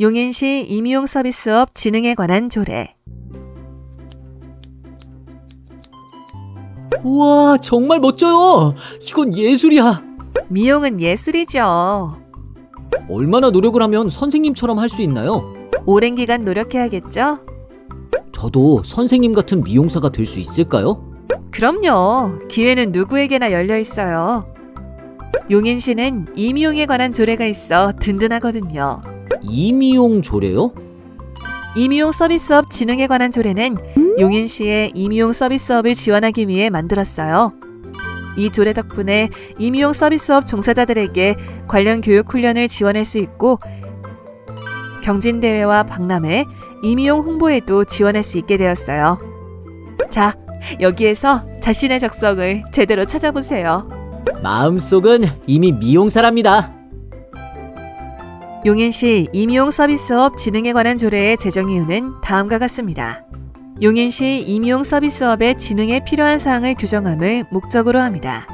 용인시 임용 서비스업 진흥에 관한 조례. 우와, 정말 멋져요. 이건 예술이야. 미용은 예술이죠. 얼마나 노력을 하면 선생님처럼 할 수 있나요? 오랜 기간 노력해야겠죠? 저도 선생님 같은 미용사가 될 수 있을까요? 그럼요. 기회는 누구에게나 열려 있어요. 용인시는 이미용에 관한 조례가 있어 든든하거든요. 이미용 조례요? 이미용 서비스업 진흥에 관한 조례는 용인시의 이미용 서비스업을 지원하기 위해 만들었어요. 이 조례 덕분에 이미용 서비스업 종사자들에게 관련 교육 훈련을 지원할 수 있고 경진대회와 박람회, 이미용 홍보에도 지원할 수 있게 되었어요. 자, 여기에서 자신의 적성을 제대로 찾아보세요. 마음속은 이미 미용사랍니다. 용인시 임용 서비스업 진흥에 관한 조례의 제정 이유는 다음과 같습니다. 용인시 임용 서비스업의 진흥에 필요한 사항을 규정함을 목적으로 합니다.